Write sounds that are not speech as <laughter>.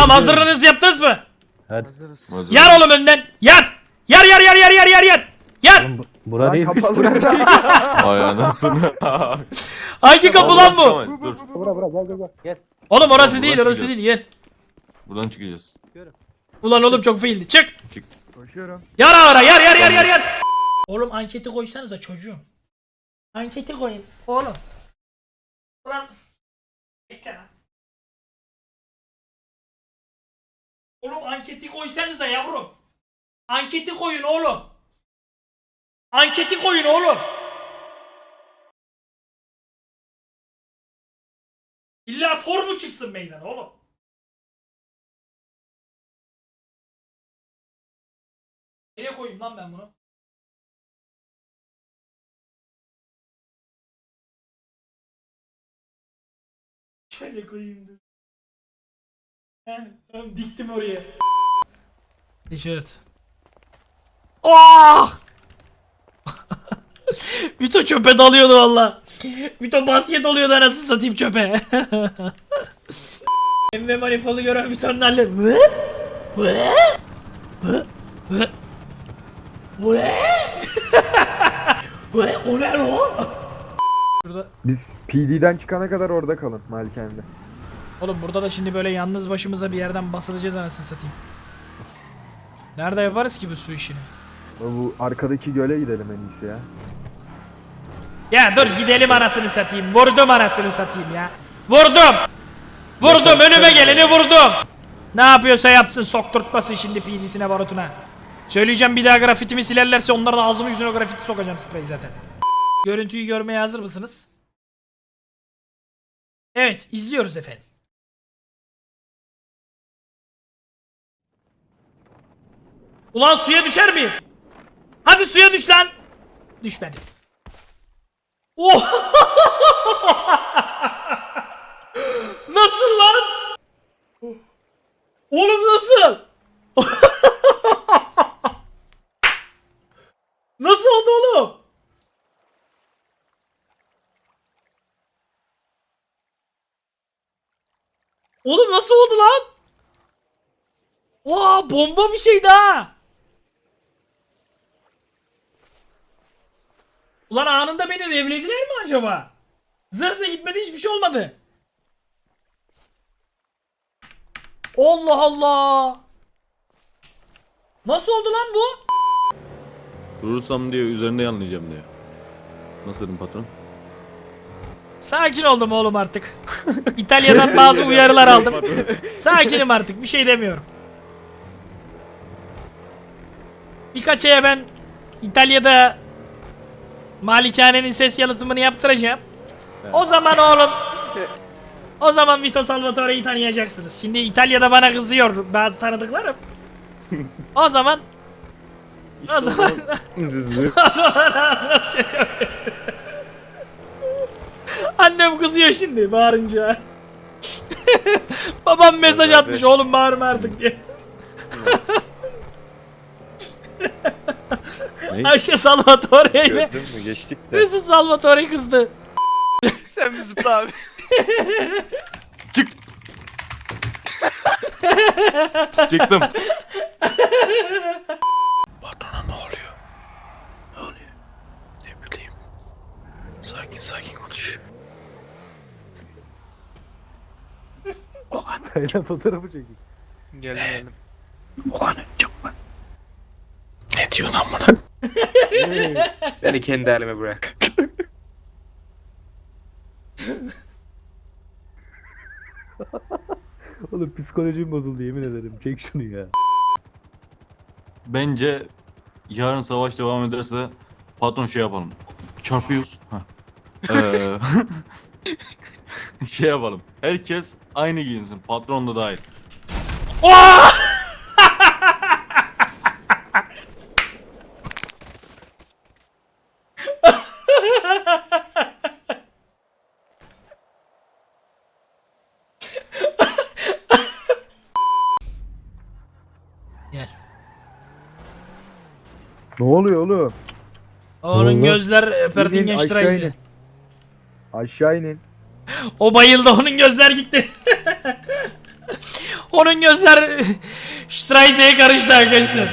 Tamam hazırlığınızı yaptınız mı? Hadi. Hazır. Yar oğlum önden. Yar. Yar yar yar yar yar yar yar. Yar. Oğlum bu- Bura değil. <laughs> Ay anasını. <laughs> Hangi kapı lan bu? Çıkamayız, Dur. Bura bura gel gel gel. Oğlum orası Buradan değil orası çıkacağız. değil gel. Buradan çıkacağız. Ulan oğlum çok faildi. Çık. Koşuyorum. Yar ara yar yar yar yar yar. Oğlum anketi koysanıza çocuğum. Anketi koyun oğlum. Ulan. Bekle lan. Oğlum anketi koysanıza yavrum. Anketi koyun oğlum. Anketi koyun oğlum. İlla tor mu çıksın meydana oğlum? Nereye koyayım lan ben bunu? Şöyle koyayım dur. Diktim oraya. Tişört. Oh! <laughs> Vito çöpe dalıyordu valla. Vito basket oluyordu anasını satayım çöpe. <laughs> Emre manifoldu gören Vito'nun halleri. Ve? Ve? Ve? Ve? Ve? Ve? O ne lan? Şurada Biz PD'den çıkana kadar orada kalın Malikane'de. Oğlum burada da şimdi böyle yalnız başımıza bir yerden basılacağız anasını satayım. Nerede yaparız ki bu su işini? Bu arkadaki göle gidelim en iyisi ya. Ya dur gidelim anasını satayım. Vurdum anasını satayım ya. Vurdum. Vurdum önüme geleni vurdum. Ne yapıyorsa yapsın sokturtmasın şimdi PD'sine barutuna. Söyleyeceğim bir daha grafitimi silerlerse onların ağzını yüzüne grafiti sokacağım sprey zaten. Görüntüyü görmeye hazır mısınız? Evet izliyoruz efendim. Ulan suya düşer miyim? Hadi suya düş lan. Düşmedim. Oh! <laughs> nasıl lan? Oğlum nasıl? <laughs> nasıl oldu oğlum? Oğlum nasıl oldu lan? Oha bomba bir şeydi ha. Ulan anında beni revlediler mi acaba? Zırhla gitmedi hiçbir şey olmadı. Allah Allah. Nasıl oldu lan bu? Durursam diyor üzerinde yanlayacağım diyor. Nasıl dedim patron? Sakin oldum oğlum artık. <laughs> İtalya'dan bazı uyarılar aldım. Sakinim artık bir şey demiyorum. Birkaç aya ben İtalya'da malikanenin ses yalıtımını yaptıracağım. O zaman oğlum <laughs> o zaman Vito Salvatore'yi tanıyacaksınız. Şimdi İtalya'da bana kızıyor bazı tanıdıklarım. <laughs> O zaman o zaman <laughs> o zaman ağzına. Annem kızıyor şimdi bağırınca. Babam mesaj atmış oğlum bağırma artık diye. Ne? Ayşe Salvatore ile Gördün mü geçtik de. Mesut Salvatore kızdı. Sen bir zıpla abi. <laughs> Çıktım. <laughs> Patrona ne oluyor? Ne oluyor? Ne bileyim. Sakin sakin konuş. Taylan fotoğrafı çekin. Geldim geldim. Ulan çok. Ne diyorsun bana? <laughs> Beni kendi halime bırak. <laughs> Oğlum psikolojim bozuldu yemin ederim. Çek şunu ya. Bence yarın savaş devam ederse patron şey yapalım. Çarpıyoruz. Heh. Ee, <laughs> şey yapalım. Herkes aynı giyinsin. Patron da dahil. Ne oluyor oğlum? Onun gözler İnin, Pertingen aşağı Streisel. inin. Aşağı inin. <gasps> O bayıldı onun gözler gitti. <laughs> Onun gözler <laughs> Straise'ye karıştı arkadaşlar.